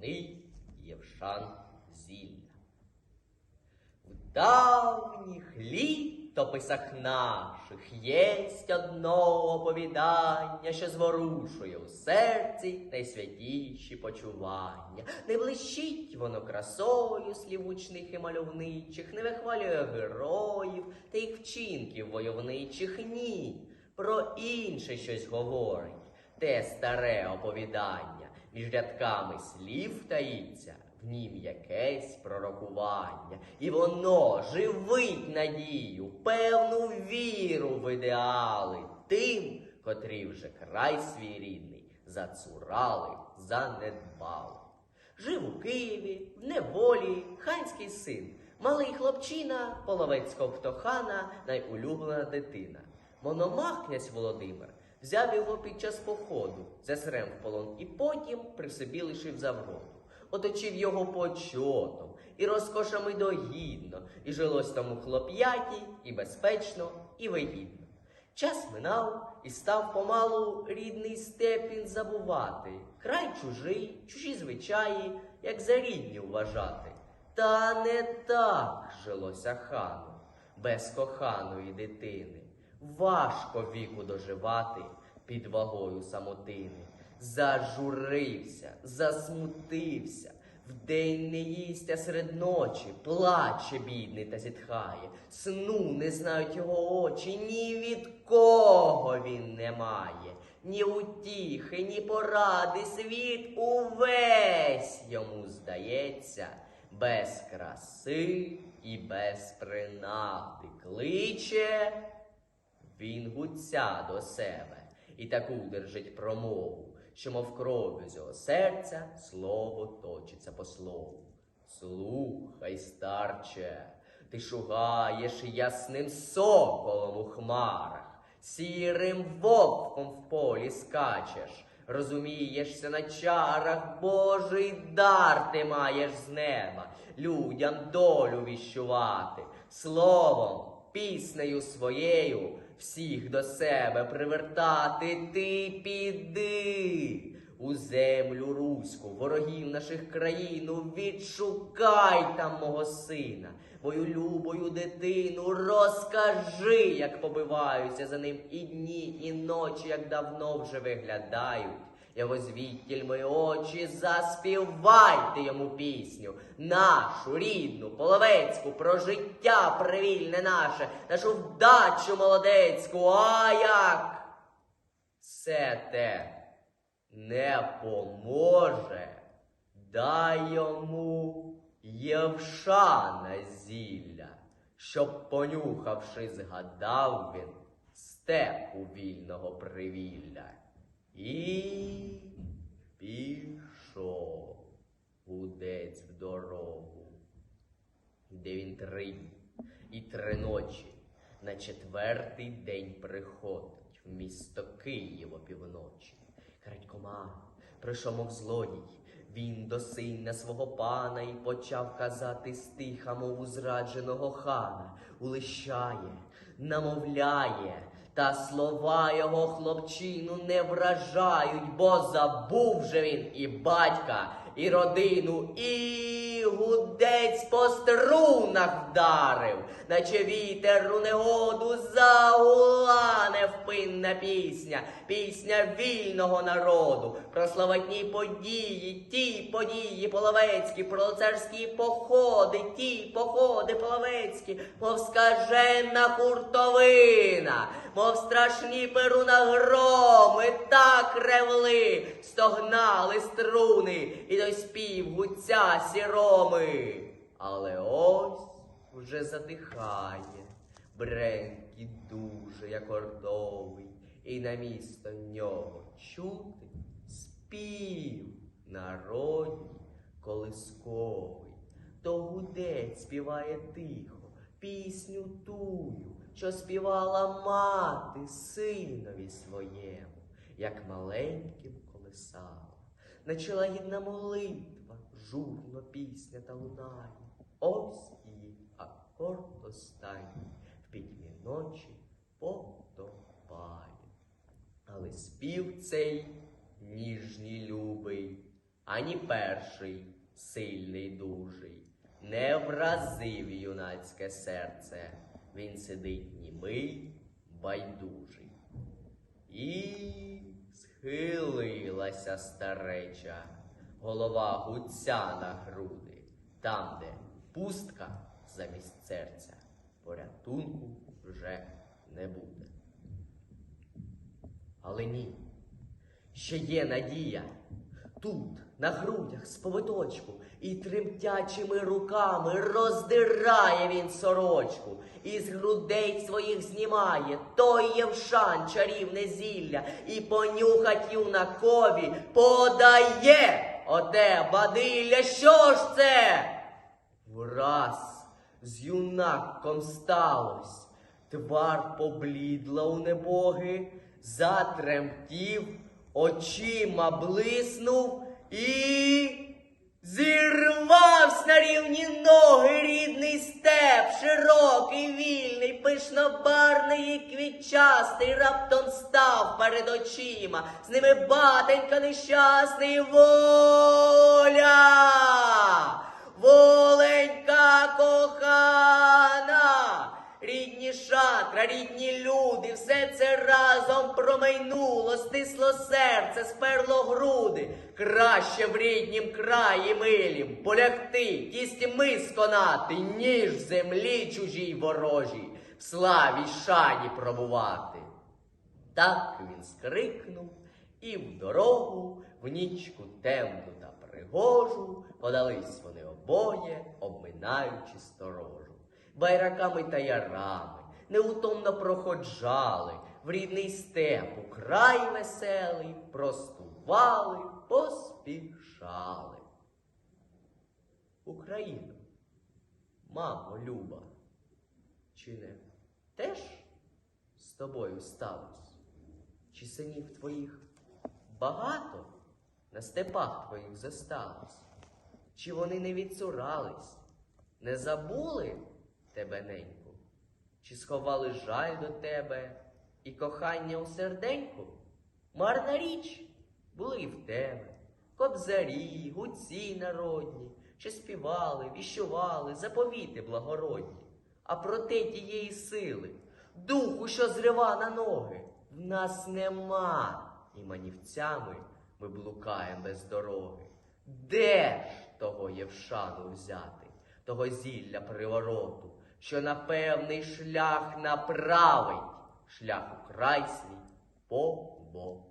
чарівний Євшан зілля. В давніх літописах наших єсть одно оповідання, що зворушує у серці найсвятіші почування. Не блищить воно красою слів гучних і мальовничих, не вихвалює героїв та їх вчинків войовничих. Ні, про інше щось говорить. Те старе оповідання між рядками слів таїться, в нім якесь пророкування, і воно живить надію, певну віру в ідеали тим, котрі вже край свій рідний зацурали, занедбали. Жив у Києві, в неволі, ханський син, малий хлопчина, половецького птохана, найулюблена дитина. Мономах князь Володимир взяв його під час походу, засрем в полон і потім при собі лишив за вроду. Оточив його почотом і розкошами догідно, і жилось тому хлоп'яті, і безпечно, і вигідно. Час минав і став помалу рідний степ він забувати, край чужий, чужі звичаї, як за рідні вважати. Та не так жилося хану, без коханої дитини. Важко віку доживати під вагою самотини. Зажурився, засмутився, вдень не їсть, а серед ночі плаче бідний та зітхає. Сну не знають його очі, ні від кого він не має, ні утіхи, ні поради. Світ увесь йому здається, без краси і без принади кличе. Він гуця до себе і таку держить промову, що мов кров'ю з його серця слово точиться по слову. Слухай, старче, ти шугаєш ясним соколом у хмарах, сірим вовком в полі скачеш, розумієшся на чарах, Божий дар ти маєш з неба, людям долю віщувати, словом піснею своєю всіх до себе привертати ти піди у землю руську, ворогів наших країну, відшукай там мого сина, мою любою дитину, розкажи, як побиваються за ним і дні, і ночі, як давно вже виглядають. Його звідтіль мої очі, заспівайте йому пісню, нашу рідну, половецьку, про життя привільне наше, нашу вдачу молодецьку, а як все те не поможе, дай йому Євшана зілля, щоб, понюхавши, згадав він степу вільного привілля. І пішов гудець в дорогу, де він три і три ночі на четвертий день приходить в місто Київ опівночі. Крадькома прийшов, злодій, він до сина свого пана і почав казати стиха, мов у зрадженого хана, улищає, намовляє. Та слова його хлопчину не вражають, бо забув же він і батька, і родину, і гудець по струнах вдарив, наче вітер у негоду загула невпинна пісня, пісня вільного народу, про славетні події, ті події половецькі, про царські походи, ті походи половецькі, мов скажена хуртовина, мов страшні перуна громи, так ревли, стогнали струни, і той спів гуця сіроми. Але ось вже затихає, бренькіт дуже, як ордовий, і на місто нього чути спів народній колисковий. То гудець співає тихо, пісню тую, що співала мати синові своєму, як маленьким колисала. Начала гідна молитва, журно пісня та лунає. Ось її акорд останній в пітьмі ночі потопає. Але спів цей ніжній любий, ані перший, сильний дужий, не вразив юнацьке серце, він сидить німий, байдужий. І схилилася стареча, голова гуця на груди, там, де пустка замість серця, порятунку вже не буде. Але ні, ще є надія. Тут, на грудях, з повиточку, і тремтячими руками роздирає він сорочку, і з грудей своїх знімає той євшан чарівне зілля, і понюхать юнакові подає оте бадилля. Що ж це? Враз з юнаком сталось, твар поблідла у небоги, затремтів, очима блиснув і зірвався на рівні ноги рідний степ, широкий, вільний, пишнобарний і квітчастий, раптом став перед очима, з ними батенька нещасний воля. Промайнуло, стисло серце, сперло груди. Краще в ріднім краї милім полягти, кістьми сконати, ніж в землі чужій ворожій, в славі шані пробувати. Так він скрикнув, і в дорогу, в нічку темну та пригожу, подались вони обоє, обминаючи сторожу. Байраками та ярами неутомно проходжали, в рідний степ край веселий, простували, поспішали. Україна, мамо люба, чи не теж з тобою сталось? Чи синів твоїх багато на степах твоїх зосталось? Чи вони не відцурались, не забули тебе, неньку? Чи сховали жаль до тебе і кохання у серденьку? Марна річ були в тебе, кобзарі, гуці народні, що співали, віщували, заповіти благородні. А проте тієї сили, духу, що зрива на ноги, в нас нема, і манівцями ми блукаємо без дороги. Де ж того Євшану взяти, того зілля привороту, що на певний шлях направить, шлях у край свій по Богу.